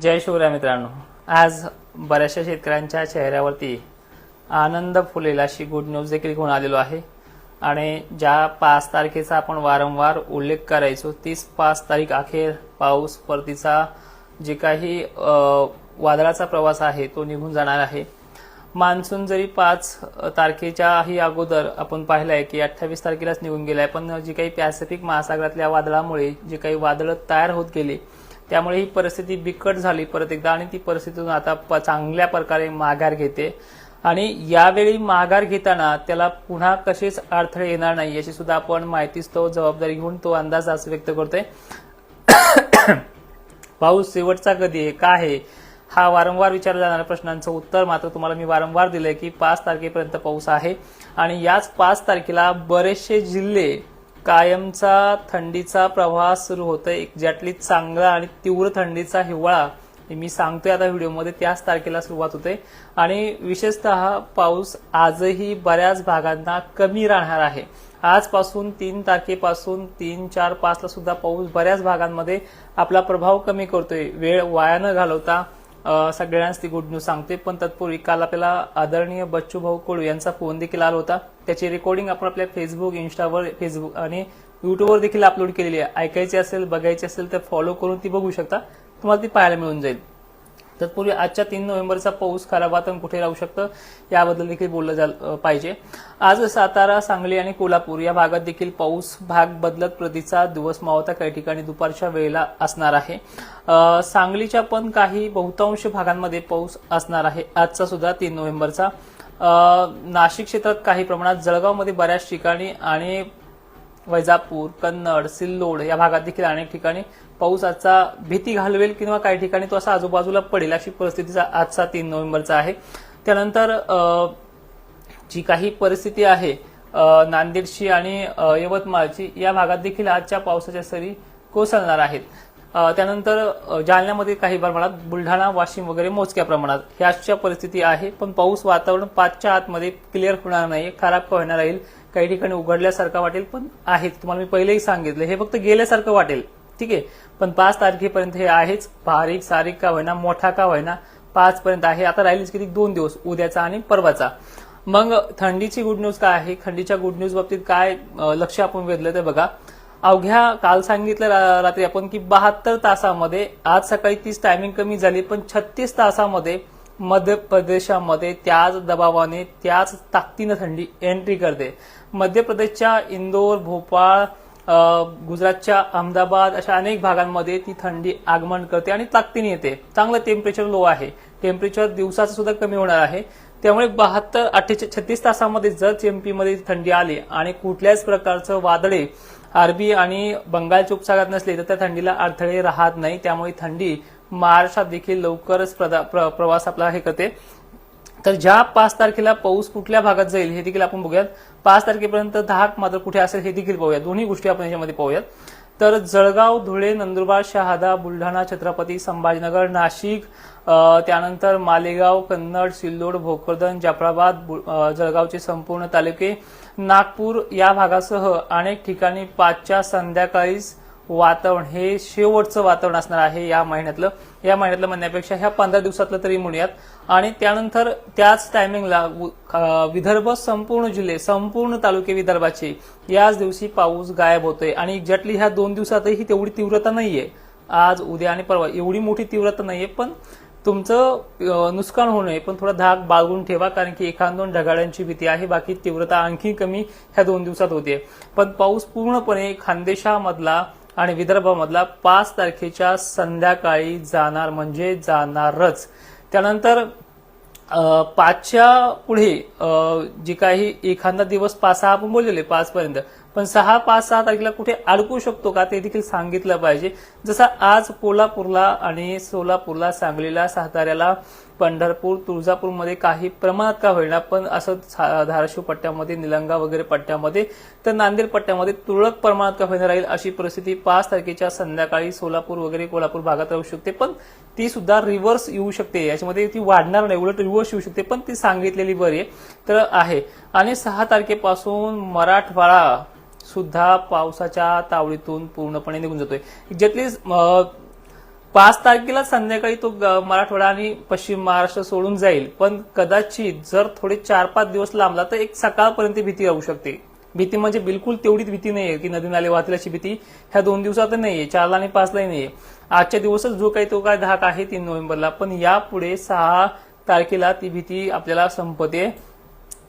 जय शिवराय मित्रांनो. आज बऱ्याचशा शेतकऱ्यांच्या चेहऱ्यावरती आनंद फुलेला अशी गुड न्यूज देखील घेऊन आलेलो आहे. आणि ज्या पाच तारखेचा आपण वारंवार उल्लेख करायचो तीच पाच तारीख अखेर पाऊस परतीचा जे काही वादळाचा प्रवास आहे तो निघून जाणार आहे. मान्सून जरी पाच तारखेच्याही अगोदर आपण पाहिलंय की अठ्ठावीस तारखेलाच निघून गेलाय पण जी काही पॅसिफिक महासागरातल्या वादळामुळे जे काही वादळं तयार होत गेली त्यामुळे ही परिस्थिती बिकट झाली परत एकदा आणि ती परिस्थितीतून आता प- चांगल्या प्रकारे माघार घेते. आणि यावेळी माघार घेताना त्याला पुन्हा कसेच अडथळे येणार नाही याची सुद्धा आपण माहितीच तो जबाबदारी घेऊन तो अंदाज असं व्यक्त करतोय. पाऊस शेवटचा कधी आहे? काय आहे? हा वारंवार विचारला जाणाऱ्या प्रश्नांचं उत्तर मात्र तुम्हाला मी वारंवार दिलंय की पाच तारखेपर्यंत पाऊस आहे. आणि याच पाच तारखेला बरेचसे जिल्हे कायमचा थंडीचा प्रवास सुरू होतोय. एक्झॅक्टली चांगला आणि तीव्र थंडीचा हिवाळा मी सांगतोय आता व्हिडिओमध्ये त्याच तारखेला सुरुवात होते आणि विशेषतः पाऊस आजही बऱ्याच भागांना कमी राहणार आहे. आजपासून तीन तारखेपासून तीन चार पाचला सुद्धा पाऊस बऱ्याच भागांमध्ये आपला प्रभाव कमी करतोय. वेळ वाया न घालवता अ, सगळ्यांनाच ती गुड न्यूज सांगते. पण तत्पूर्वी काल आपल्याला आदरणीय बच्चू भाऊ कोळू यांचा फोन देखील आला होता. त्याची रेकॉर्डिंग आपण आपल्या फेसबुक इन्स्टावर फेसबुक आणि युट्यूबवर देखील अपलोड केलेली आहे. ऐकायची असेल बघायची असेल तर फॉलो करून ती बघू शकता. तुम्हाला ती पाहायला मिळून जाईल. तत्पूर्वी आजच्या तीन नोव्हेंबरचा पाऊस खरा वातावरण कुठे राहू शकतं याबद्दल देखील बोललं पाहिजे. आज सातारा सांगली आणि कोल्हापूर या भागात देखील पाऊस भाग बदलत प्रतीचा दिवस मावता काही ठिकाणी दुपारच्या वेळेला असणार आहे. सांगलीच्या पण काही बहुतांश भागांमध्ये पाऊस असणार आहे. आजचा सुद्धा तीन नोव्हेंबरचा. नाशिक क्षेत्रात काही प्रमाणात जळगावमध्ये बऱ्याच ठिकाणी आणि वैजापूर कन्नड सिल्लोड या भागात देखील अनेक ठिकाणी पाऊस आजचा भीती घालवेल किंवा काही ठिकाणी तो असा आजूबाजूला पडेल अशी परिस्थितीचा आजचा तीन नोव्हेंबरचा आहे. त्यानंतर जी काही परिस्थिती आहे नांदेडची आणि यवतमाळची या भागात देखील आजच्या पावसाच्या सरी कोसळणार आहेत. त्यानंतर जालन्यामध्ये काही प्रमाणात बुलढाणा वाशिम वगैरे मोजक्या प्रमाणात. ही आजच्या परिस्थिती आहे पण पाऊस वातावरण पाचच्या आतमध्ये क्लिअर होणार नाही खराब का होणार राहील काही ठिकाणी उघडल्यासारखं वाटेल पण आहेत. तुम्हाला मी पहिलेही सांगितलं. हे फक्त गेल्यासारखं वाटेल. ठीक आहे? पण पाच तारखेपर्यंत हे आहेच. बारीक सारीक का होईना मोठा का होईना पाच पर्यंत आहे. आता राहिलीच किती? दोन दिवस उद्याचा आणि परवाचा. मग थंडीची गुड न्यूज काय आहे? थंडीच्या गुड न्यूज बाबतीत काय लक्ष आपण वेधलं ते बघा. अवघ्या काल सांगितलं रात्री आपण की बहात्तर तासामध्ये आज सकाळी तीस टायमिंग कमी झाली पण छत्तीस तासामध्ये मध्य प्रदेशामध्ये त्याच दबावाने त्याच ताकदीनं थंडी एंट्री करते. मध्य प्रदेशच्या इंदोर भोपाळ गुजरातच्या अहमदाबाद अशा अनेक भागांमध्ये ती थंडी आगमन करते आणि ताकदीने येते. चांगलं टेम्परेचर लो आहे. टेम्परेचर दिवसाचं सुद्धा कमी होणार आहे. त्यामुळे बहात्तर अठ्ठे छत्तीस तासामध्ये जर चेम्पीमध्ये थंडी आली आणि कुठल्याच प्रकारचं वादळे अरबी आणि बंगालच्या उपसागरात नसले तर त्या थंडीला अडथळे राहत नाही. त्यामुळे थंडी महाराष्ट्रात देखील लवकरच प्रदा- प्र- प्रवास आपला हे करते. तर ज्या पाच तारखेला पाऊस कुठल्या भागात जाईल हे देखील आपण बघूयात. पाच तारखेपर्यंत धाक मात्र कुठे असेल हे देखील पाहूया दोन्ही गोष्टी आपण याच्यामध्ये पाहूयात. तर जळगाव धुळे नंदुरबार शहादा बुलढाणा छत्रपती संभाजीनगर नाशिक त्यानंतर मालेगाव कन्नड सिल्लोड भोकरदन जाफराबाद बु- जळगावचे संपूर्ण तालुके नागपूर या भागासह अनेक ठिकाणी पाचच्या संध्याकाळीच वातावरण हे शेवटचं वातावरण असणार आहे या महिन्यातलं. या महिन्यातलं म्हणण्यापेक्षा ह्या पंधरा दिवसातलं तरी म्हणूयात. आणि त्यानंतर त्याच टायमिंगला विदर्भ संपूर्ण जिल्हे संपूर्ण तालुके विदर्भाचे याच दिवशी पाऊस गायब होतोय. आणि एक्झॅक्टली ह्या दोन दिवसातही तेवढी तीव्रता नाहीये. आज उद्या आणि परवा एवढी मोठी तीव्रता नाहीये पण तुमचं नुकसान होऊ नये पण थोडा धाक बाळगून ठेवा कारण की एखाद दोन ढगाळ्यांची भीती आहे बाकी तीव्रता आणखी कमी ह्या दोन दिवसात होते पण पाऊस पूर्णपणे खानदेशामधला आणि विदर्भामधला पाच तारखेच्या संध्याकाळी जाणार म्हणजे जाणारच. त्यानंतर पाचच्या पुढे जे जी काही एखादा दिवस पाच सहा आपण बोललेले पाच पर्यंत पण सहा पाच सहा तारखेला कुठे अडकू शकतो का ते देखील सांगितलं पाहिजे. जसं आज कोल्हापूरला आणि सोलापूरला सांगलीला साताऱ्याला पंढरपूर तुळजापूरमध्ये काही प्रमाणात का होईना पण असं सा- धाराशिव पट्ट्यामध्ये निलंगा वगैरे पट्ट्यामध्ये तर नांदेड पट्ट्यामध्ये तुरळक प्रमाणात का होईना राहील अशी परिस्थिती पाच तारखेच्या संध्याकाळी सोलापूर वगैरे कोल्हापूर भागात राहू शकते पण ती सुद्धा रिव्हर्स येऊ शकते. याच्यामध्ये ती वाढणार नाही उलट रिव्हर्स येऊ शकते पण ती सांगितलेली बरी आहे तर आहे. आणि सहा तारखेपासून मराठवाडा सुद्धा पावसाच्या तावडीतून पूर्णपणे निघून जातोय. ज्यातली पाच तारखेला संध्याकाळी तो ग- मराठवाडा आणि पश्चिम महाराष्ट्र सोडून जाईल. पण कदाचित जर थोडे चार पाच दिवस लांबला तर एक सकाळपर्यंत भीती राहू शकते. भीती म्हणजे बिलकुल तेवढीच भीती नाहीये की नदी नाले वाहतील अशी भीती ह्या दोन दिवसात नाहीये चारला आणि पाचलाही नाहीये. आजच्या दिवसच जो काही तो काय धाक आहे तीन नोव्हेंबरला पण यापुढे सहा तारखेला ती भीती आपल्याला संपते.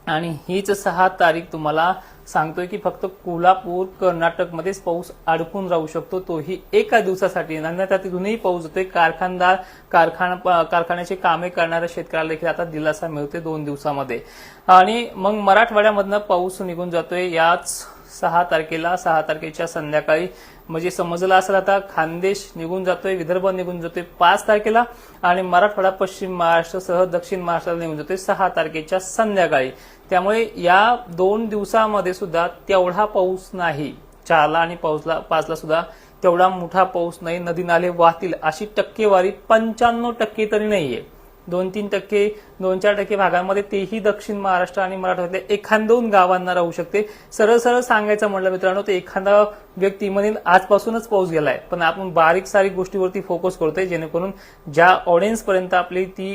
आणि हीच सहा तारीख तुम्हाला सांगतोय की फक्त कोल्हापूर कर्नाटकमध्येच पाऊस अडकून राहू शकतो. तोही एका दिवसासाठी अन्यथा तिथूनही पाऊस होतोय कारखानदार कारखाना कारखान्याची कामे करणाऱ्या शेतकऱ्याला देखील आता दिलासा मिळतोय दोन दिवसामध्ये. आणि मग मराठवाड्यामधनं पाऊस निघून जातोय. याच सहा तारखेला सहा तारखेच्या संध्याकाळी. म्हणजे समजलं असेल आता खानदेश निघून जातोय विदर्भ निघून जातोय पाच तारखेला. आणि मराठवाडा पश्चिम महाराष्ट्रासह दक्षिण महाराष्ट्राला निघून जातोय सहा तारखेच्या संध्याकाळी. त्यामुळे या दोन दिवसामध्ये सुद्धा तेवढा पाऊस नाही. चारला आणि पाऊसला पाचला सुद्धा तेवढा मोठा पाऊस नाही. नदी नाले वाहतील अशी टक्केवारी पंच्याण्णव टक्के तरी नाहीये. दोन तीन टक्के दोन चार टक्के भागांमध्ये तेही दक्षिण महाराष्ट्र आणि मराठवाड्यातल्या एखाद दोन गावांना राहू शकते. सरळ सरळ सांगायचं म्हटलं मित्रांनो तर एखादा व्यक्ती म्हणेल आजपासूनच पाऊस गेलाय. पण आपण बारीक सारीक गोष्टीवरती फोकस करतोय जेणेकरून ज्या ऑडियन्सपर्यंत आपली ती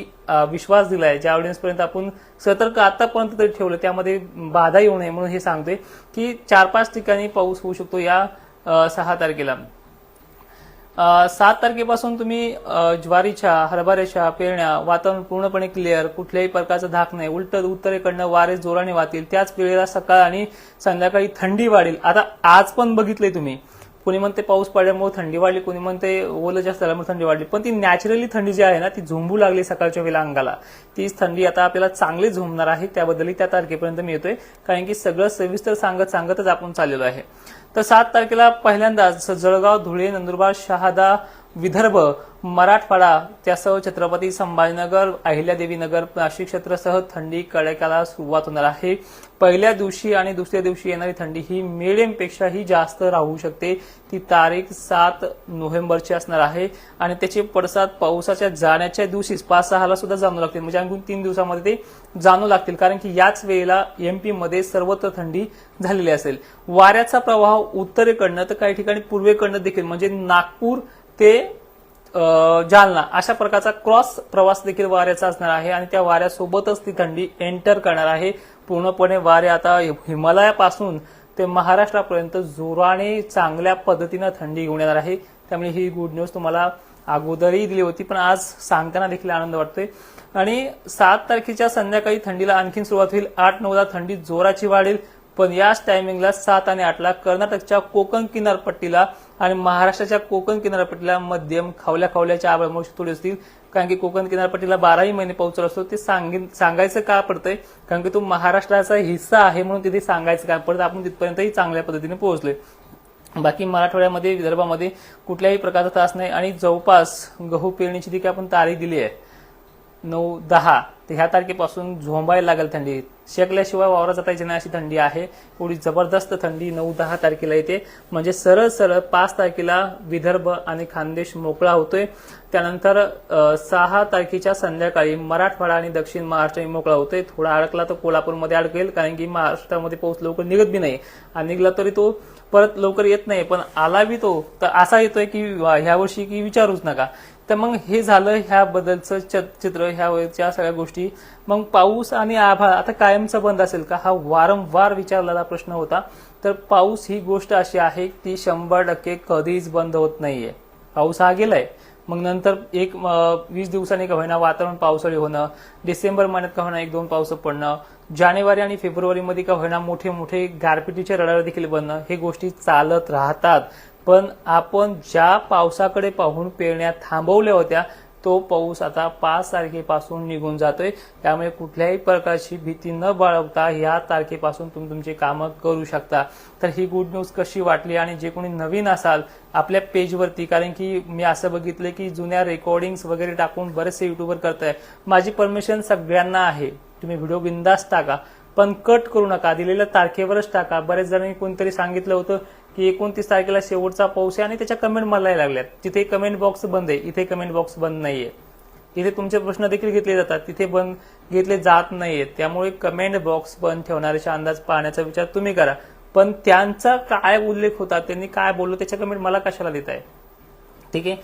विश्वास दिलाय ज्या ऑडियन्सपर्यंत आपण सतर्क आतापर्यंत तरी ठेवलं त्यामध्ये बाधा येऊ नये म्हणून हे सांगतोय की चार पाच ठिकाणी पाऊस होऊ शकतो या सहा तारखेला. सात तारखेपासून तुम्ही ज्वारीच्या हरभऱ्याच्या पेरण्या वातावरण पूर्णपणे क्लिअर कुठल्याही प्रकारचा धाक नाही. उलट उत्तरेकडनं वारे जोराने वाहतील. त्याच वेळेला सकाळ आणि संध्याकाळी थंडी वाढेल. आता आज पण बघितलंय तुम्ही. कोणी म्हणते पाऊस पडल्यामुळे थंडी वाढली कोणी म्हणते ओलं जास्त झाल्यामुळे थंडी वाढली. पण ती नॅचरली थंडी जी आहे ना ती झोंबू लागली सकाळच्या वेळेला अंगाला. तीच थंडी आता आपल्याला चांगली झोंबणार आहे त्याबद्दलही त्या तारखेपर्यंत मी येतोय. कारण की सगळं सविस्तर सांगत सांगतच आपण चाललेलो आहे. तर सात तारखेला पहिल्यांदाच जळगाव धुळे नंदुरबार शहादा विदर्भ मराठवाडा त्यासह छत्रपती संभाजीनगर अहिल्यादेवीनगर नाशिक क्षेत्रासह थंडी कडाक्याला सुरुवात होणार आहे. पहिल्या दिवशी आणि दुसऱ्या दिवशी येणारी थंडी ही medium जास्त राहू शकते. ती तारीख सात नोव्हेंबरची असणार आहे. आणि त्याचे पडसाद पावसाच्या जाण्याच्या दिवशीच पाच सहाला सुद्धा जाणू लागतील. म्हणजे आणखी तीन दिवसामध्ये ते जाणू लागतील. कारण की याच वेळेला एमपी मध्ये सर्वत्र थंडी झालेली असेल. वाऱ्याचा प्रवाह उत्तरेकडनं तर काही ठिकाणी पूर्वेकडनं देखील. म्हणजे नागपूर ते जालना. अशा प्रकारचा क्रॉस प्रवास देखील वाऱ्याचा असणार आहे आणि त्या वाऱ्यासोबतच ती थंडी एंटर करणार आहे. पूर्णपणे वारे आता हिमालयापासून ते महाराष्ट्रापर्यंत जोराने चांगल्या पद्धतीनं थंडी घेऊन येणार आहे. त्यामुळे ही गुड न्यूज तुम्हाला अगोदरही दिली होती पण आज सांगताना देखील आनंद वाटतोय. आणि सात तारखेच्या संध्याकाळी थंडीला आणखीन सुरुवात होईल. आठ नऊला थंडी जोराची वाढेल. पण याच टायमिंगला सात आणि आठला कर्नाटकच्या कोकण किनारपट्टीला आणि महाराष्ट्राच्या कोकण किनारपट्टीला मध्यम खावल्या खावल्याच्या आभामुळे थोडी असतील. कारण की कोकण किनारपट्टीला बाराही महिने पाऊस असतो. ते सांगीन सांगायचं का पडतंय? कारण की तो महाराष्ट्राचा हिस्सा आहे म्हणून तिथे सांगायचं का पडतं आपण तिथपर्यंतही चांगल्या पद्धतीने पोहोचले बाकी मराठवाड्यामध्ये विदर्भामध्ये कुठल्याही प्रकारचा त्रास नाही. आणि जवळपास गहू पेरणीची जी काही आपण तारीख दिली आहे नऊ दहा तर ह्या तारखेपासून झोंबायला लागेल थंडी. शेकल्याशिवाय वावरात जाता येते नाही अशी थंडी आहे. एवढी जबरदस्त थंडी नऊ दहा तारखेला येते. म्हणजे सरळ सरळ पाच तारखेला विदर्भ आणि खानदेश मोकळा होतोय. त्यानंतर सहा तारखेच्या संध्याकाळी मराठवाडा आणि दक्षिण महाराष्ट्र मोकळा होतोय. थोडा अडकला तर कोल्हापूरमध्ये अडकेल कारण की महाराष्ट्रामध्ये पाऊस लवकर निघत बी नाही. आणि निघला तरी तो परत लवकर येत नाही. पण आला बी तो तर असा येतोय की ह्या वर्षी की विचारूच नका. तर मग हे झालं ह्याबद्दलचं चित्र ह्या सगळ्या गोष्टी मग पाऊस आणि आभाळ आता कायमचा बंद असेल का? हा वारंवार विचारलेला प्रश्न होता. तर पाऊस ही गोष्ट अशी आहे ती शंभर टक्के कधीच बंद होत नाहीये. पाऊस हा गेलाय. मग नंतर एक वीस दिवसांनी का होईना वातावरण पावसाळी होणं डिसेंबर महिन्यात का होईना एक दोन पाऊस पडणं जानेवारी आणि फेब्रुवारीमध्ये का होईना मोठे मोठे गारपिटीचे रडार देखील बनणं हे गोष्टी चालत राहतात. पण आपण ज्या पावसाकडे पाहून पेरण्या थांबवल्या होत्या तो पाऊस आता पाच तारखेपासून निघून जातोय. त्यामुळे कुठल्याही प्रकारची भीती न बाळगता ह्या तारखेपासून तुम्ही तुमची कामं करू शकता. तर ही गुड न्यूज कशी वाटली आणि जे कोणी नवीन असाल आपल्या पेजवरती कारण की मी असं बघितलं की जुन्या रेकॉर्डिंग्स वगैरे टाकून बरेचसे युट्यूबर करताय. माझी परमिशन सगळ्यांना आहे. तुम्ही व्हिडिओ बिंदास टाका. पण कट करू नका. दिलेल्या तारखेवरच टाका. बरेच जणांनी कोणतरी सांगितलं होतं की एकोणतीस तारखेला शेवटचा पाऊस आहे आणि त्याच्या कमेंट मला लागल्यात. तिथे कमेंट बॉक्स बंद आहे इथे कमेंट बॉक्स बंद नाहीये. इथे तुमचे प्रश्न देखील घेतले जातात. तिथे बंद घेतले जात नाहीयेत. त्यामुळे कमेंट बॉक्स बंद ठेवणाऱ्याचा अंदाज पाहण्याचा विचार तुम्ही करा. पण त्यांचा काय उल्लेख होता त्यांनी काय बोललो त्याच्या कमेंट मला कशाला देत आहे ठीक आहे?